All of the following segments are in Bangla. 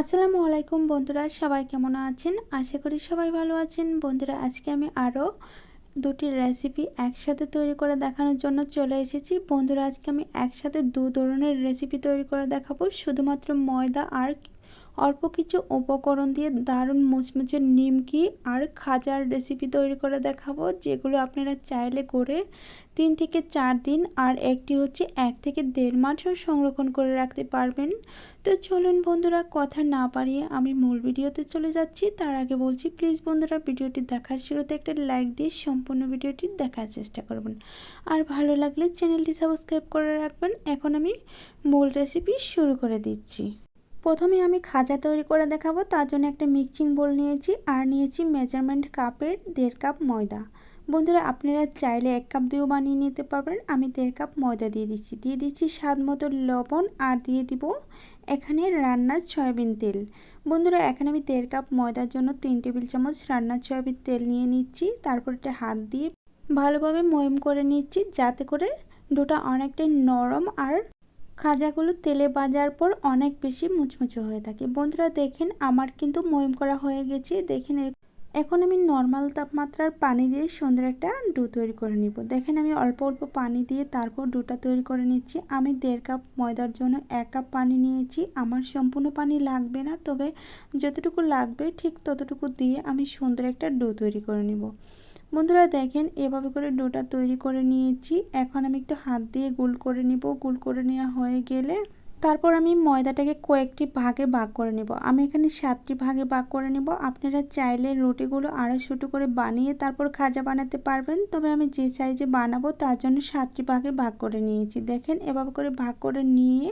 আসসালামু আলাইকুম বন্ধুরা, সবাই কেমন আছেন? আশা করি সবাই ভালো আছেন। বন্ধুরা, আজকে আমি আরও দুটি রেসিপি একসাথে তৈরি করে দেখানোর জন্য চলে এসেছি। বন্ধুরা, আজকে আমি একসাথে দু ধরনের রেসিপি তৈরি করে দেখাবো। শুধুমাত্র ময়দা আর অল্প কিছু উপকরণ দিয়ে দারুণ মুচমুচে নিমকি আর খাজার রেসিপি তৈরি করে দেখাবো, যেগুলো আপনারা চাইলে করে তিন থেকে চার দিন আর একটি হচ্ছে এক থেকে দেড় মাসও সংরক্ষণ করে রাখতে পারবেন। তো চলুন বন্ধুরা, কথা না পারিয়ে আমি মূল ভিডিওতে চলে যাচ্ছি। তার আগে বলছি প্লিজ বন্ধুরা, ভিডিওটি দেখার শুরুতে একটা লাইক দিয়ে সম্পূর্ণ ভিডিওটি দেখার চেষ্টা করবেন। আর ভালো লাগলে চ্যানেলটি সাবস্ক্রাইব করে রাখবেন। এখন আমি মূল রেসিপি শুরু করে দিচ্ছি। প্রথমে আমি খাজা তৈরি করে দেখাবো। তার জন্য একটা মিক্সিং বোল নিয়েছি আর নিয়েছি মেজারমেন্ট কাপের দেড় কাপ ময়দা। বন্ধুরা, আপনারা চাইলে এক কাপ দিয়েও বানিয়ে নিতে পারবেন। আমি দেড় কাপ ময়দা দিয়ে দিচ্ছি। দিয়ে দিচ্ছি স্বাদ মতো লবণ আর দিয়ে দিব এখানে রান্নার সয়াবিন তেল। বন্ধুরা, এখানে আমি দেড় কাপ ময়দার জন্য তিন টেবিল চামচ রান্নার সয়াবিন তেল নিয়ে নিচ্ছি। তারপর এটা হাত দিয়ে ভালোভাবে ময়ম করে নিচ্ছি। যাতে করে ডোটা অনেকটাই নরম আর খাজাগুলো তেলে বাজার পর অনেক বেশি মুচমুচে হয়ে থাকে। বন্ধুরা, দেখেন আমার কিন্তু ময়ম করা হয়ে গেছে। দেখেন এখন আমি নর্মাল তাপমাত্রার পানি দিয়ে সুন্দর একটা ডু তৈরি করে নিব। দেখেন আমি অল্প অল্প পানি দিয়ে তারপর ডুটা তৈরি করে নিচ্ছি। আমি দেড় কাপ ময়দার জন্য এক কাপ পানি নিয়েছি। আমার সম্পূর্ণ পানি লাগবে না, তবে যতটুকু লাগবে ঠিক ততটুকু দিয়ে আমি সুন্দর একটা ডু তৈরি করে নিব। বন্ধুরা দেখেন, এভাবে করে ডোটা তৈরি করে নিয়েছি। এখন আমি একটু হাত দিয়ে গুল করে নিব। গুল করে নেওয়া হয়ে গেলে তারপর আমি ময়দাটাকে কয়েকটি ভাগে ভাগ করে নেব। আমি এখানে সাতটি ভাগে ভাগ করে নেব। আপনারা চাইলে রুটিগুলো আরও ছোটো করে বানিয়ে তারপর খাজা বানাতে পারবেন। তবে আমি যে সাইজে বানাবো তার জন্য সাতটি ভাগে ভাগ করে নিয়েছি। দেখেন, এভাবে করে ভাগ করে নিয়ে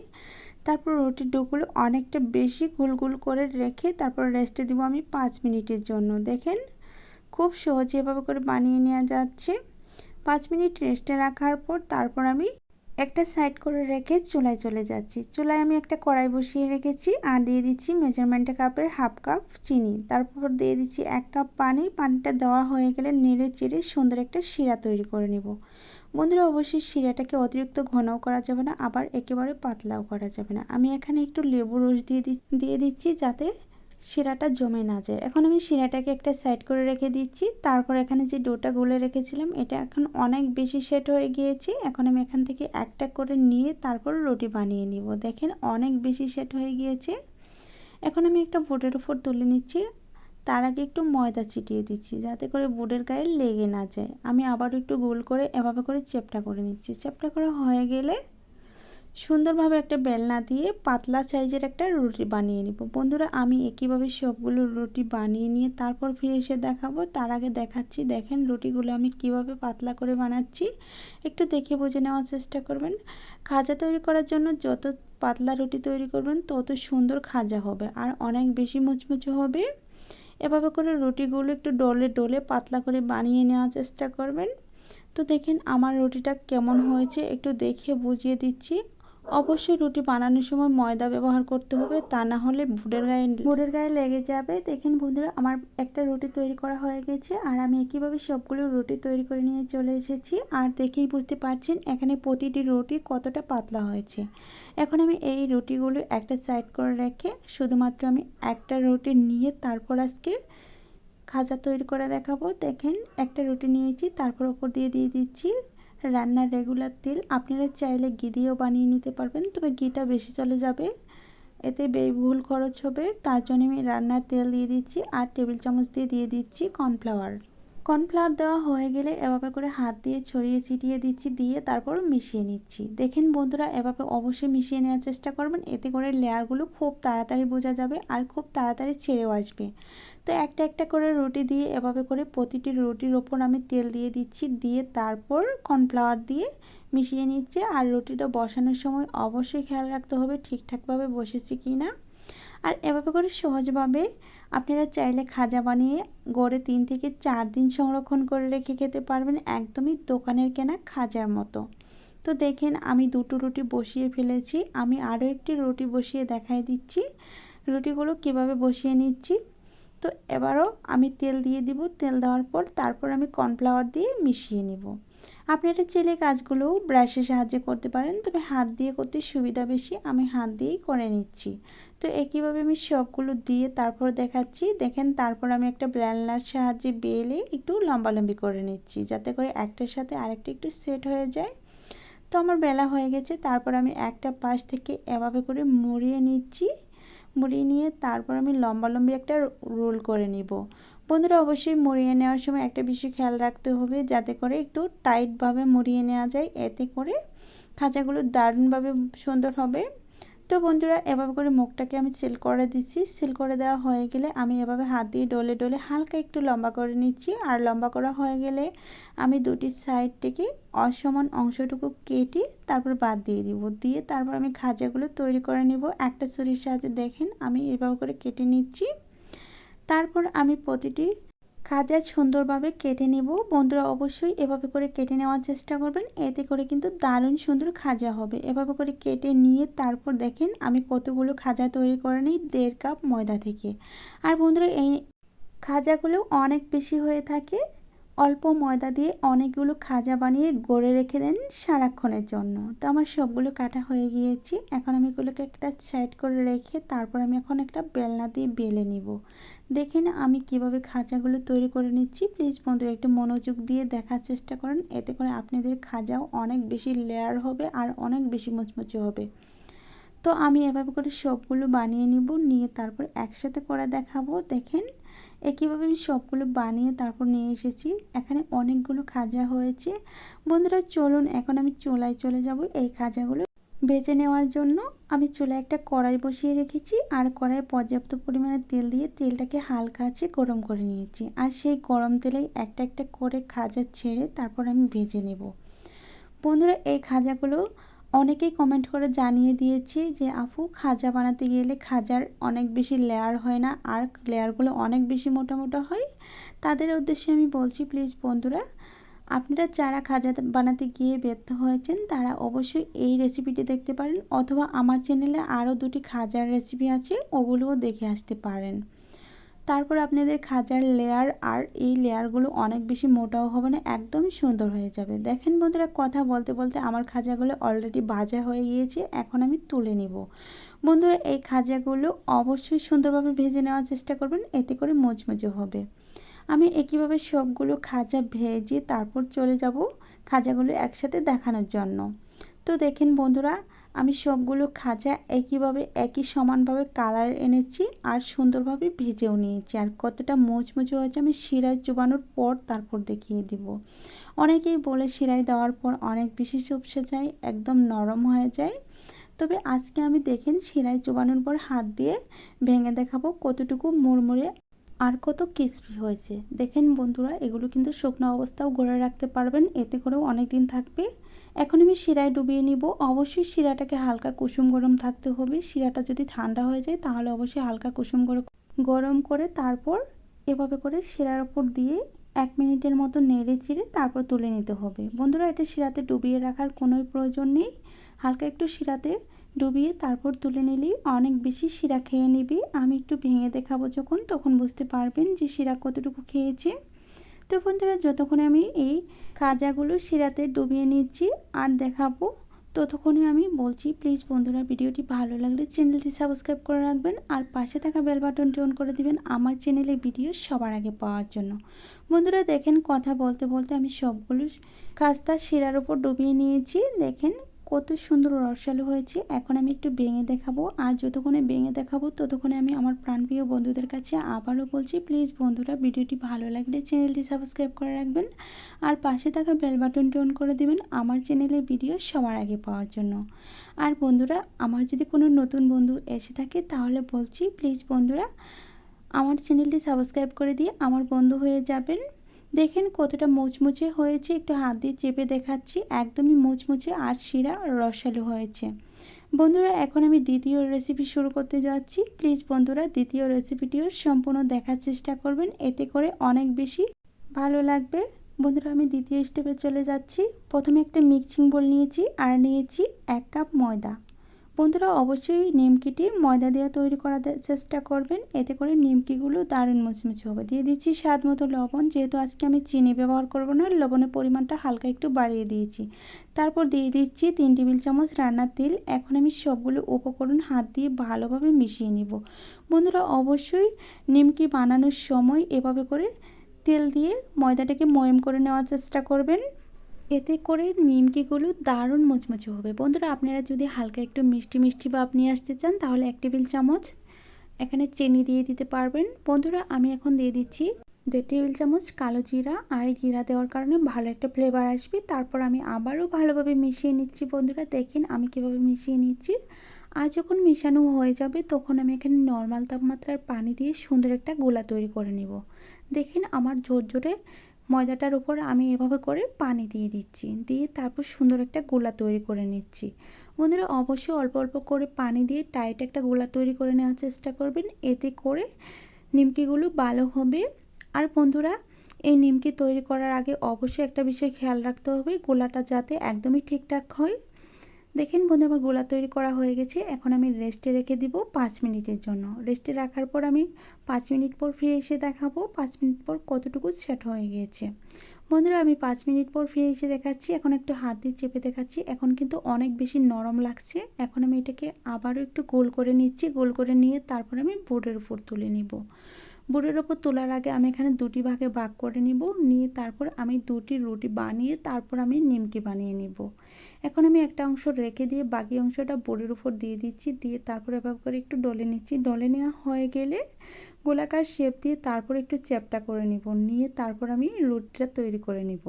তারপর রুটির ডোগুলো অনেকটা বেশি গুল গুল করে রেখে তারপর রেস্টে দিব আমি পাঁচ মিনিটের জন্য। দেখেন খুব সহজে এভাবে করে বানিয়ে নেওয়া যাচ্ছে। পাঁচ মিনিট রেস্টে রাখার পর তারপর আমি একটা সাইড করে রেখে চুলায় চলে যাচ্ছি। চুলায় আমি একটা কড়াই বসিয়ে রেখেছি আর দিয়ে দিচ্ছি মেজারমেন্ট কাপের হাফ কাপ চিনি। তারপর দিয়ে দিচ্ছি এক কাপ পানি। পানিটা দেওয়া হয়ে গেলে নেড়ে চেড়ে সুন্দর একটা শিরা তৈরি করে নেব। বন্ধুরা, অবশ্যই শিরাটাকে অতিরিক্ত ঘনও করা যাবে না, আবার একেবারে পাতলাও করা যাবে না। আমি এখানে একটু লেবু রস দিয়ে দিয়ে দিচ্ছি যাতে শিরাটা জমে না যায়। এখন আমি শিরাটাকে একটা সাইড করে রেখে দিচ্ছি। তারপর এখানে যে ডোটা গুলে রেখেছিলাম, এটা এখন অনেক বেশি সেট হয়ে গিয়েছে। এখন আমি এখান থেকে একটা করে নিয়ে তারপর রুটি বানিয়ে নিব। দেখেন অনেক বেশি সেট হয়ে গিয়েছে। এখন আমি একটা বোর্ডের উপর তুলে নিচ্ছি। তার আগে একটু ময়দা ছিটিয়ে দিচ্ছি, যাতে করে বোর্ডের গায়ে লেগে না যায়। আমি আবারও একটু গোল করে এভাবে করে চেপটা করে নিচ্ছি। চেপটা করা হয়ে গেলে সুন্দরভাবে একটা বেলনা দিয়ে পাতলা সাইজের একটা রুটি বানিয়ে নিব। বন্ধুরা, আমি একইভাবে সবগুলো রুটি বানিয়ে নিয়ে তারপর ফিরে এসে দেখাবো। তার আগে দেখাচ্ছি, দেখেন রুটিগুলো আমি কীভাবে পাতলা করে বানাচ্ছি। একটু দেখে বুঝে নেওয়ার চেষ্টা করবেন। খাজা তৈরি করার জন্য যত পাতলা রুটি তৈরি করবেন, তত সুন্দর খাজা হবে আর অনেক বেশি মুচমুচে হবে। এভাবে করে রুটিগুলো একটু ডলে ডলে পাতলা করে বানিয়ে নেওয়ার চেষ্টা করবেন। তো দেখেন আমার রুটিটা কেমন হয়েছে, একটু দেখে বুঝিয়ে দিচ্ছি। অবশ্যই রুটি বানানোর সময় ময়দা ব্যবহার করতে হবে, তা না হলে বুটের গায়ে বুটের গায়ে লেগে যাবে। দেখেন বন্ধুরা, আমার একটা রুটি তৈরি করা হয়ে গেছে, আর আমি একইভাবে সবগুলো রুটি তৈরি করে নিয়ে চলে এসেছি। আর দেখেই বুঝতে পারছেন, এখানে প্রতিটি রুটি কতটা পাতলা হয়েছে। এখন আমি এই রুটিগুলো একটা সাইড করে রেখে শুধুমাত্র আমি একটা রুটি নিয়ে তারপর আজকে খাজা তৈরি করে দেখাবো। দেখেন, একটা রুটি নিয়েছি, তারপর ওপর দিয়ে দিয়ে দিচ্ছি রান্নার রেগুলার তেল আপনারা চাইলে ঘি দিয়েও বানিয়ে নিতে পারবেন, তবে ঘিটা বেশি চলে যাবে। এতে ব্যয়বহুল খরচ হবে। তার জন্য আমি রান্নার তেল দিয়ে দিচ্ছি আর টেবিল চামচ দিয়ে দিয়ে দিচ্ছি কর্নফ্লাওয়ার কর্নফ্লাওয়ার দেওয়া হয়ে গেলে এভাবে করে হাত দিয়ে ছড়িয়ে ছিটিয়ে দিচ্ছি, দিয়ে তারপর মিশিয়ে নিচ্ছি। দেখেন বন্ধুরা, এভাবে অবশ্যই মিশিয়ে নেওয়ার চেষ্টা করবেন, এতে করে লেয়ারগুলো খুব তাড়াতাড়ি বোঝা যাবে আর খুব তাড়াতাড়ি ছেড়েও আসবে। তো একটা একটা করে রুটি দিয়ে এভাবে করে প্রতিটি রুটির ওপর আমি তেল দিয়ে দিচ্ছি, দিয়ে তারপর কর্নফ্লাওয়ার দিয়ে মিশিয়ে নিচ্ছে। আর রুটিটা বসানোর সময় অবশ্যই খেয়াল রাখতে হবে ঠিকঠাকভাবে বসেছি কি না আর এভাবে করে সহজভাবে আপনারা চাইলে খাজা বানিয়ে গড়ে তিন থেকে চার দিন সংরক্ষণ করে রেখে খেতে পারবেন একদমই দোকানের কেনা খাজার মতো। তো দেখেন, আমি দুটো রুটি বসিয়ে ফেলেছি। আমি আরও একটি রুটি বসিয়ে দেখাই দিচ্ছি। রুটিগুলো কীভাবে বসিয়ে নিচ্ছি? তো এবারও আমি তেল দিয়ে দিব। তেল দেওয়ার পর তারপর আমি কর্নফ্লাওয়ার দিয়ে মিশিয়ে নিব। আপনারা চেলে কাজগুলোও ব্রাশের সাহায্যে করতে পারেন, তবে হাত দিয়ে করতে সুবিধা বেশি, আমি হাত দিয়েই করে নিচ্ছি। তো একইভাবে আমি সবগুলো দিয়ে তারপর দেখাচ্ছি, দেখেন তারপর আমি একটা ব্ল্যান্ডার সাহায্যে বেলে একটু লম্বালম্বি করে নিচ্ছি, যাতে করে একটার সাথে আরেকটা একটু সেট হয়ে যায়। তো আমার বেলা হয়ে গেছে, তারপর আমি একটা পাশ থেকে এভাবে করে মুড়িয়ে নিচ্ছি। মুড়িয়ে নিয়ে তারপর আমি লম্বা লম্বি একটা রোল করে নিব। বন্ধুরা, অবশ্যই মুড়িয়ে নেওয়ার সময় একটা বিষয় খেয়াল রাখতে হবে যাতে করে একটু টাইটভাবে মুড়িয়ে নেওয়া যায়। এতে করে খাঁচাগুলো দারুণভাবে সুন্দর হবে। তো বন্ধুরা, এভাবে করে মুখটাকে আমি সিল করে দিচ্ছি। সেল করে দেওয়া হয়ে গেলে আমি এভাবে হাত দিয়ে ডলে ডলে হালকা একটু লম্বা করে নিচ্ছি। আর লম্বা করা হয়ে গেলে আমি দুটি সাইড থেকে অসমান অংশটুকু কেটে তারপর বাদ দিয়ে দিব। দিয়ে তারপর আমি খাজাগুলো তৈরি করে নিব। একটা ছুরির সাহায্যে দেখেন আমি এভাবে করে কেটে নিচ্ছি। তারপর আমি প্রতিটি খাজা সুন্দরভাবে কেটে নিব। বন্ধুরা অবশ্যই এভাবে করে কেটে নেওয়ার চেষ্টা করবেন। এতে করে কিন্তু দারুণ সুন্দর খাজা হবে। এভাবে করে কেটে নিয়ে তারপর দেখেন আমি কতগুলো খাজা তৈরি করে নিই দেড় কাপ ময়দা থেকে। আর বন্ধুরা এই খাজাগুলো অনেক বেশি হয়ে থাকে। অল্প ময়দা দিয়ে অনেকগুলো খাজা বানিয়ে গড়ে রেখে দেন সারাক্ষণের জন্য। তো আমার সবগুলো কাটা হয়ে গিয়েছে। এখন আমি এগুলোকে একটা সাইড করে রেখে তারপর আমি এখন একটা বেলনা দিয়ে বেলে নিব। দেখেন আমি কীভাবে খাজাগুলো তৈরি করে নিচ্ছি? প্লিজ বন্ধুরা, একটু মনোযোগ দিয়ে দেখার চেষ্টা করেন। এতে করে আপনাদের খাজাও অনেক বেশি লেয়ার হবে আর অনেক বেশি মুচমুচে হবে। তো আমি এভাবে করে সবগুলো বানিয়ে নিব, নিয়ে তারপর একসাথে করে দেখাবো। দেখেন একইভাবে আমি সবগুলো বানিয়ে তারপর নিয়ে এসেছি। এখানে অনেকগুলো খাজা হয়েছে। বন্ধুরা, চলুন, এখন আমি চোলায় চলে যাব। এই খাজাগুলো ভেজে নেওয়ার জন্য আমি চুলায় একটা কড়াই বসিয়ে রেখেছি আর কড়াই পর্যাপ্ত পরিমাণে তেল দিয়ে তেলটাকে হালকা আছে গরম করে নিয়েছি। আর সেই গরম তেলেই একটা একটা করে খাজা ছেড়ে তারপর আমি ভেজে নেব। বন্ধুরা, এই খাজাগুলো অনেকেই কমেন্ট করে জানিয়ে দিয়েছে যে, আপু, খাজা বানাতে গেলে খাজার অনেক বেশি লেয়ার হয় না? আর লেয়ারগুলো অনেক বেশি মোটা মোটা হয়? তাদের উদ্দেশ্যে আমি বলছি প্লিজ বন্ধুরা আপনারা যারা খাজা বানাতে গিয়ে ব্যর্থ হয়েছেন, তারা অবশ্যই এই রেসিপিটি দেখতে পারেন অথবা আমার চ্যানেলে আরও দুটি খাজার রেসিপি আছে, ওগুলোও দেখে আসতে পারেন। তারপর আপনাদের খাজার লেয়ার আর এই লেয়ারগুলো অনেক বেশি মোটাও হবে না, একদমই সুন্দর হয়ে যাবে। দেখেন বন্ধুরা, কথা বলতে বলতে আমার খাজাগুলো অলরেডি ভাজা হয়ে গিয়েছে, এখন আমি তুলে নিব। বন্ধুরা, এই খাজাগুলো অবশ্যই সুন্দরভাবে ভেজে নেওয়ার চেষ্টা করবেন, এতে করে মজমজে হবে। আমি একইভাবে সবগুলো খাজা ভেজে তারপর চলে যাব খাজাগুলো একসাথে দেখানোর জন্য। তো দেখেন বন্ধুরা, আমি সবগুলো খাজা একইভাবে একই সমানভাবে কালার এনেছি আর সুন্দরভাবে ভেজেও নিয়েছি। আর কতটা মোচমুচে হয়েছে, আমি শিরায় চুবানোর পর তারপর দেখিয়ে দিব। অনেকেই বলে শিরায় দেওয়ার পর অনেক বেশি চুপসে যায়, একদম নরম হয়ে যায়। তবে আজকে আমি দেখেন শিরায় চুবানোর পর হাত দিয়ে ভেঙে দেখাবো কতটুকু মুড়মুড়ে আর কত ক্রিসপি হয়েছে। দেখেন বন্ধুরা, এগুলো কিন্তু শুকনো অবস্থাও গড়ে রাখতে পারবেন, এতে করেও অনেক দিন থাকবে। এখন আমি শিরায় ডুবিয়ে নিব। অবশ্যই শিরাটাকে হালকা কুসুম গরম থাকতে হবে। শিরাটা যদি ঠান্ডা হয়ে যায়, তাহলে অবশ্যই হালকা কুসুম গরম করে তারপর এভাবে করে শিরার ওপর দিয়ে এক মিনিটের মতো নেড়ে চিড়ে তারপর তুলে নিতে হবে। বন্ধুরা, এটা শিরাতে ডুবিয়ে রাখার কোনোই প্রয়োজন নেই। হালকা একটু শিরাতে ডুবিয়ে তারপর তুলে নিলেই অনেক বেশি শিরা খেয়ে নিবি। আমি একটু ভেঙে দেখাবো যখন, তখন বুঝতে পারবেন যে শিরা কতটুকু খেয়েছে। তো বন্ধুরা, যতক্ষণে আমি এই খাজাগুলো শিরাতে ডুবিয়ে নিচ্ছি আর দেখাবো, ততক্ষণে আমি বলছি, প্লিজ বন্ধুরা, ভিডিওটি ভালো লাগলে চ্যানেলটি সাবস্ক্রাইব করে রাখবেন আর পাশে থাকা বেল বাটনটি অন করে দিবেন আমার চ্যানেলে ভিডিও সবার আগে পাওয়ার জন্য। বন্ধুরা, দেখেন কথা বলতে বলতে আমি সবগুলো খাস্তা শিরার উপর ডুবিয়ে নিয়েছি। দেখেন কত সুন্দর রসালো হয়েছে। এখন আমি একটু ভেঙে দেখাবো। আর যতক্ষণে ভেঙে দেখাবো, ততক্ষণে আমি আমার প্রাণপ্রিয় বন্ধুদের কাছে আবারও বলছি প্লিজ বন্ধুরা, ভিডিওটি ভালো লাগলে চ্যানেলটি সাবস্ক্রাইব করে রাখবেন। আর পাশে থাকা বেল বাটনটি অন করে দেবেন আমার চ্যানেলে ভিডিও সবার আগে পাওয়ার জন্য। আর বন্ধুরা, আমার যদি কোনো নতুন বন্ধু এসে থাকে, তাহলে বলছি প্লিজ বন্ধুরা, আমার চ্যানেলটি সাবস্ক্রাইব করে দিয়ে আমার বন্ধু হয়ে যাবেন। দেখেন কতটা মুচমুচে হয়েছে, একটু হাত দিয়ে চেপে দেখাচ্ছি, একদমই মুচমুচে আর শিরা রসালো হয়েছে। বন্ধুরা, এখন আমি দ্বিতীয় রেসিপি শুরু করতে যাচ্ছি। প্লিজ বন্ধুরা, দ্বিতীয় রেসিপিটিও সম্পূর্ণ দেখার চেষ্টা করবেন, এতে করে অনেক বেশি ভালো লাগবে। বন্ধুরা, আমি দ্বিতীয় স্টেপে চলে যাচ্ছি। প্রথমে একটা মিক্সিং বোল নিয়েছি, আর নিয়েছি এক কাপ ময়দা। বন্ধুরা অবশ্যই নিমকিটি ময়দা দিয়ে তৈরি করার চেষ্টা করবেন। এতে করে নিমকিগুলো দারুণ মুচমুচে হবে দিয়ে দিচ্ছি। স্বাদ মতো লবণ, যেহেতু আজকে আমি চিনি ব্যবহার করব না, লবণের পরিমাণটা হালকা একটু বাড়িয়ে দিয়েছি। তারপর দিয়ে দিচ্ছি তিন টেবিল চামচ রান্নার তেল। এখন আমি সবগুলো উপকরণ হাত দিয়ে ভালোভাবে মিশিয়ে নিব। বন্ধুরা অবশ্যই নিমকি বানানোর সময় এভাবে করে তেল দিয়ে ময়দাটাকে ময়ম করে নেওয়ার চেষ্টা করবেন। এতে করে নিমকিগুলো দারুণ মুচমুচে হবে। বন্ধুরা, আপনারা যদি হালকা একটু মিষ্টি মিষ্টি ভাব নিয়ে আসতে চান, তাহলে এক টেবিল চামচ এখানে চিনি দিয়ে দিতে পারবেন। বন্ধুরা, আমি এখন দিয়ে দিচ্ছি দেড় টেবিল চামচ কালো জিরা আর জিরা দেওয়ার কারণে ভালো একটা ফ্লেভার আসবে। তারপর আমি আবারও ভালোভাবে মিশিয়ে নিচ্ছি। বন্ধুরা, দেখেন আমি কীভাবে মিশিয়ে নিচ্ছি। আর যখন মিশানো হয়ে যাবে, তখন আমি এখানে নর্মাল তাপমাত্রার পানি দিয়ে সুন্দর একটা গোলা তৈরি করে নিব। দেখেন আমার ঝোরঝোরে ময়দাটার উপর আমি এভাবে করে পানি দিয়ে দিচ্ছি। দিয়ে তারপর সুন্দর একটা গোলা তৈরি করে নিচ্ছি। বন্ধুরা, অবশ্যই অল্প অল্প করে পানি দিয়ে টাইট একটা গোলা তৈরি করে নেওয়ার চেষ্টা করবেন। এতে করে নিমকিগুলো ভালো হবে। আর বন্ধুরা, এই নিমকি তৈরি করার আগে অবশ্যই একটা বিষয় খেয়াল রাখতে হবে। গোলাটা যাতে একদমই ঠিকঠাক হয় দেখেন বন্ধু আমার গোলা তৈরি করা হয়ে গেছে। এখন আমি রেস্টে রেখে দিব পাঁচ মিনিটের জন্য। রেস্টে রাখার পর আমি পাঁচ মিনিট পর ফিরে এসে দেখাবো পাঁচ মিনিট পর কতটুকু সেট হয়ে গিয়েছে। বন্ধুরা, আমি পাঁচ মিনিট পর ফিরে এসে দেখাচ্ছি। এখন একটু হাত দিয়ে চেপে দেখাচ্ছি। এখন কিন্তু অনেক বেশি নরম লাগছে। এখন আমি এটাকে আবারও একটু গোল করে নিচ্ছি। গোল করে নিয়ে তারপর আমি বোর্ডের উপর তুলে নিব। বোর্ডের ওপর তোলার আগে আমি এখানে দুটি ভাগে ভাগ করে নিব। নিয়ে তারপর আমি দুটি রুটি বানিয়ে তারপর আমি নিমকি বানিয়ে নিব। এখন আমি একটা অংশ রেখে দিয়ে বাকি অংশটা বোর্ডের উপর দিয়ে দিচ্ছি, দিয়ে তারপর এভাবে করে একটু ডলে নিচ্ছি। ডলে নেওয়া হয়ে গেলে গোলাকার শেপ দিয়ে তারপর একটু চ্যাপটা করে নিব, নিয়ে তারপর আমি রুটিটা তৈরি করে নিব।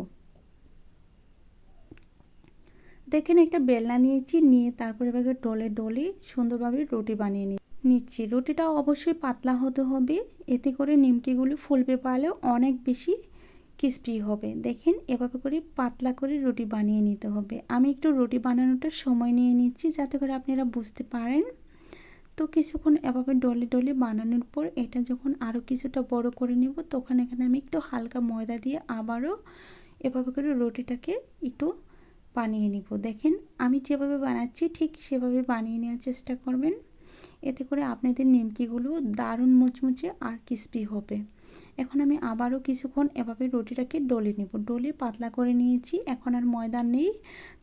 দেখেন একটা বেলনা নিয়েছি, নিয়ে তারপর এভাবে ডলে ডলে সুন্দরভাবে রুটি বানিয়ে নিই নিচ্ছি। রুটিটা অবশ্যই পাতলা হতে হবে, এতে করে নিমকিগুলো ফুলবে পারলেও অনেক বেশি ক্রিসপি হবে। দেখেন, এভাবে করে পাতলা করে রুটি বানিয়ে নিতে হবে। আমি একটু রুটি বানানোটা সময় নিয়ে নিচ্ছি যাতে করে আপনারা বুঝতে পারেন। তো কিছুক্ষণ এভাবে ডলে ডলে বানানোর পর এটা যখন আরও কিছুটা বড় করে নেব, তখন এখানে আমি একটু হালকা ময়দা দিয়ে আবারও এভাবে করে রুটিটাকে একটু বানিয়ে নিব। দেখেন, আমি যেভাবে বানাচ্ছি ঠিক সেভাবে বানিয়ে নেওয়ার চেষ্টা করবেন। এতে করে আপনাদের নিমকিগুলো দারুণ মুচমুচে আর ক্রিসপি হবে। এখন আমি আবারও কিছুক্ষণ এভাবে রুটিটাকে ডলে নেব। ডলে পাতলা করে নিয়েছি, এখন আর ময়দা নেই।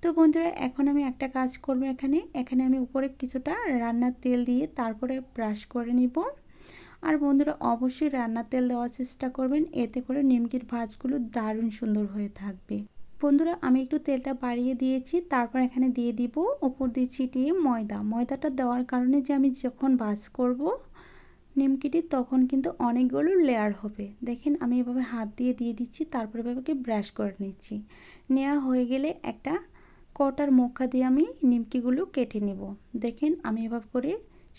তো বন্ধুরা, এখন আমি একটা কাজ করব এখানে। এখানে আমি উপরে কিছুটা রান্নার তেল দিয়ে তারপরে ব্রাশ করে নিব। আর বন্ধুরা, অবশ্যই রান্নার তেল দেওয়ার চেষ্টা করবেন। এতে করে নিমকির ভাজগুলো দারুণ সুন্দর হয়ে থাকবে। বন্ধুরা, আমি একটু তেলটা বাড়িয়ে দিয়েছি। তারপর এখানে দিয়ে দিব উপর দিয়ে ছিটিয়ে ময়দা। ময়দাটা দেওয়ার কারণে যে আমি যখন ভাজ করব নিমকিটি তখন কিন্তু অনেকগুলো লেয়ার হবে। দেখেন আমি এভাবে হাত দিয়ে দিয়ে দিচ্ছি, তারপরে এভাবে ব্রাশ করে নিচ্ছি। নেওয়া হয়ে গেলে একটা কটার মুখা দিয়ে আমি নিমকিগুলো কেটে নেব। দেখেন আমি এভাবে করে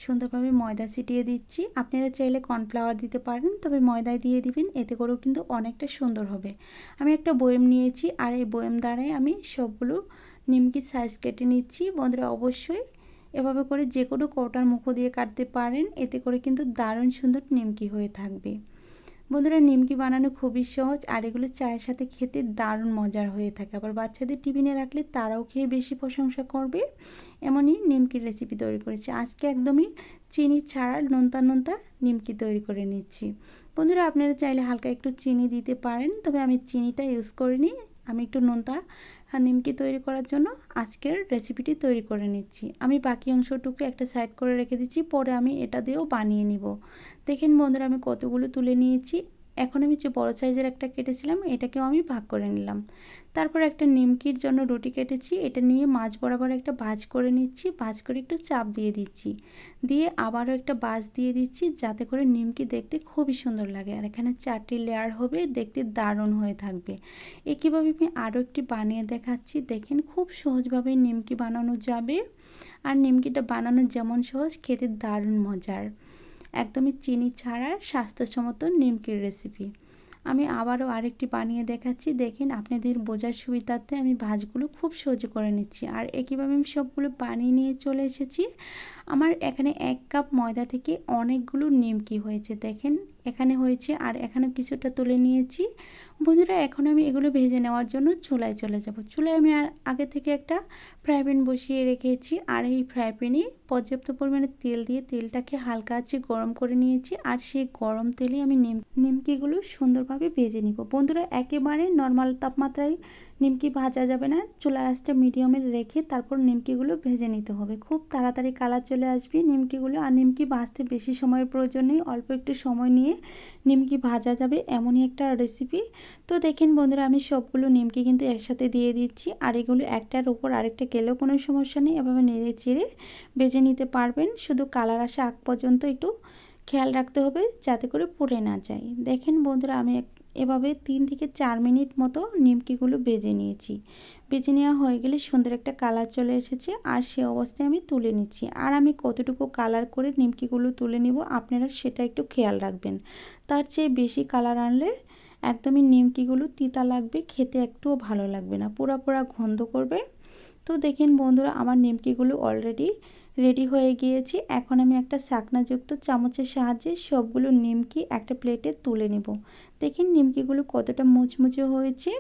সুন্দরভাবে ময়দা ছিটিয়ে দিচ্ছি। আপনারা চাইলে কর্নফ্লাওয়ার দিতে পারেন, তবে ময়দায় দিয়ে দিবেন, এতে করেও কিন্তু অনেকটা সুন্দর হবে। আমি একটা বয়েম নিয়েছি, আর এই বয়েম দ্বারাই আমি সবগুলো নিমকির সাইজ কেটে নিচ্ছি। বন্ধুরা, অবশ্যই এভাবে করে যে কোনো কৌটার মুখো দিয়ে কাটতে পারেন, এতে করে কিন্তু দারুণ সুন্দর নিমকি হয়ে থাকবে। বন্ধুরা, নিমকি বানানো খুবই সহজ আর এগুলো চায়ের সাথে খেতে দারুণ মজার হয়ে থাকে। আবার বাচ্চাদের টিফিনে রাখলে তারাও খেয়ে বেশি প্রশংসা করবে। এমনই নিমকির রেসিপি তৈরি করেছি। আজকে একদমই চিনি ছাড়া নোনতা নোনতা নিমকি তৈরি করে নিচ্ছি। বন্ধুরা, আপনারা চাইলে হালকা একটু চিনি দিতে পারেন, তবে আমি চিনিটা ইউজ করিনি। আমি একটু নোনতা নিমকি তৈরি করার জন্য আজকের রেসিপিটি তৈরি করে নিচ্ছি। আমি বাকি অংশটুকু একটা সাইড করে রেখে দিচ্ছি, পরে আমি এটা দিয়েও বানিয়ে নিব। দেখেন বন্ধুরা, আমি কতগুলো তুলে নিয়েছি। এখন আমি যে বড় সাইজের একটা কেটেছিলাম, এটাকেও আমি ভাগ করে নিলাম। তারপর একটা নিমকির জন্য রুটি কেটেছি, এটা নিয়ে মাছ বরাবর একটা ভাজ করে নিচ্ছি, ভাজ করে একটু চাপ দিয়ে দিচ্ছি। দিয়ে আবারও একটা বাজ দিয়ে দিচ্ছি, যাতে করে নিমকি দেখতে খুবই সুন্দর লাগে। আর এখানে চারটি লেয়ার হবে, দেখতে দারুণ হয়ে থাকবে। একইভাবে আমি আরও একটি বানিয়ে দেখাচ্ছি। দেখেন, খুব সহজভাবে নিমকি বানানো যাবে। আর নিমকিটা বানানো যেমন সহজ, খেতে দারুণ মজার। একদমই চিনি ছাড়া স্বাস্থ্যসম্মত নিমকির রেসিপি আমি আবারও আরেকটি বানিয়ে দেখাচ্ছি। দেখেন, আপনাদের বোঝার সুবিধার্থে আমি ভাজগুলো খুব সহজে করে নিচ্ছি। আর একইভাবে আমি সবগুলো বানিয়ে নিয়ে চলে এসেছি। আমার এখানে এক কাপ ময়দা থেকে অনেকগুলো নিমকি হয়েছে, দেখেন। এখানে হয়েছে আর এখানে কিছুটা তুলে নিয়েছি। বন্ধুরা, এখন আমি এগুলো ভেজে নেওয়ার জন্য চুলায় চলে যাব। চুলায় আমি আর আগে থেকে একটা ফ্রাই প্যান বসিয়ে রেখেছি আর এই ফ্রাই প্যানে পর্যাপ্ত পরিমাণে তেল দিয়ে তেলটাকে হালকা আছে গরম করে নিয়েছি আর সেই গরম তেলে আমি নিম নিমকিগুলো সুন্দরভাবে ভেজে নিব। বন্ধুরা, একেবারে নর্মাল তাপমাত্রায় নিমকি ভাজা যাবে না। চুলা আঁচটা মিডিয়ামে রেখে তারপর নিমকিগুলো ভেজে নিতে হবে। খুব তাড়াতাড়ি কালার চলে আসবে। নিমকিগুলো আর নিমকি ভাজতে বেশি সময়ের প্রয়োজন নেই। অল্প একটু সময় নিয়ে নিমকি ভাজা যাবে এমনই একটা রেসিপি তো দেখেন বন্ধুরা, আমি সবগুলো নিমকি কিন্তু একসাথে দিয়ে দিচ্ছি। আর এগুলো একটার উপর আরেকটা গেলেও কোনো সমস্যা নেই। এভাবে নেড়ে চেড়ে বেজে নিতে পারবেন। শুধু কালার আসা আগ পর্যন্ত একটু খেয়াল রাখতে হবে যাতে করে পুড়ে না যায়। দেখেন বন্ধুরা, আমি এভাবে তিন থেকে চার মিনিট মতো নিমকিগুলো বেজে নিয়েছি। বেজে নেওয়া হয়ে গেলে সুন্দর একটা কালার চলে এসেছে আর সে অবস্থায় আমি তুলে নিচ্ছি। আর আমি কতটুকু কালার করে নিমকিগুলো তুলে নিব আপনারা সেটা একটু খেয়াল রাখবেন। তার চেয়ে বেশি কালার আনলে একদমই নিমকিগুলো তিতা লাগবে, খেতে একটুও ভালো লাগবে না পুরা পুরা গন্ধ করবে। তো দেখেন বন্ধুরা, আমার নিমকিগুলো অলরেডি রেডি হয়ে গিয়েছি। এখন আমি একটা শাকনাযুক্ত চামচের সাহায্যে সবগুলো নিমকি একটা প্লেটে তুলে নেব। দেখেন নিমকিগুলো কতটা মুচমুচে হয়েছে।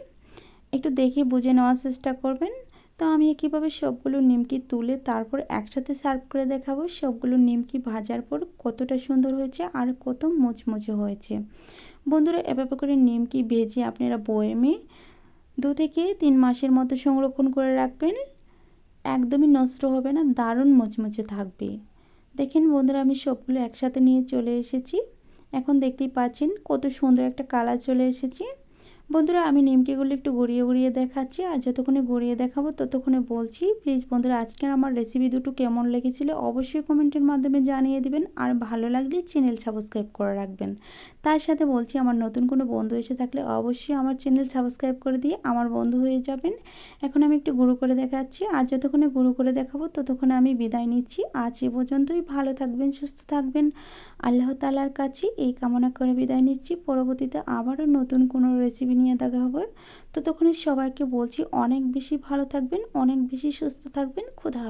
একটু দেখে বুঝে নেওয়ার চেষ্টা করবেন। তো আমি কীভাবে সবগুলো নিমকি তুলে তারপর একসাথে সার্ভ করে দেখাবো। সবগুলো নিমকি ভাজার পর কতটা সুন্দর হয়েছে আর কত মুচমুচে হয়েছে। বন্ধুরা এভাবে করে নিমকি ভেজে আপনারা বয়েমে দু থেকে তিন মাসের মতো সংরক্ষণ করে রাখবেন। একদমই নষ্ট হবে না, দারুণ মচমচে থাকবে। দেখেন বন্ধুরা, আমি সবগুলো একসাথে নিয়ে চলে এসেছি। এখন দেখতেই পাচ্ছেন কত সুন্দর একটা কালার চলে এসেছে। বন্ধুরা, আমি নিমকিগুলো একটু গড়িয়ে গড়িয়ে দেখাচ্ছি আর যতক্ষণে গড়িয়ে দেখাবো ততক্ষণে বলছি প্লিজ বন্ধুরা আজকের আমার রেসিপি দুটো কেমন লেগেছিল অবশ্যই কমেন্টের মাধ্যমে জানিয়ে দিবেন আর ভালো লাগলে চ্যানেল সাবস্ক্রাইব করে রাখবেন। তার সাথে বলছি, আমার নতুন কোনো বন্ধু এসে থাকলে অবশ্যই আমার চ্যানেল সাবস্ক্রাইব করে দিয়ে আমার বন্ধু হয়ে যাবেন। এখন আমি একটু গুঁড়ো করে দেখাচ্ছি আর যতক্ষণে গুঁড়ো করে দেখাবো ততক্ষণে আমি বিদায় নিচ্ছি। আজ এ পর্যন্তই, ভালো থাকবেন, সুস্থ থাকবেন। আল্লাহ তালার কাছে এই কামনা করে বিদায় নিচ্ছি। পরবর্তীতে আবারও নতুন কোনো রেসিপি নিয়ে দেখা হবে। তো তখনই সবাইকে বলছি অনেক বেশি ভালো থাকবেন, অনেক বেশি সুস্থ থাকবেন। ক্ষুধা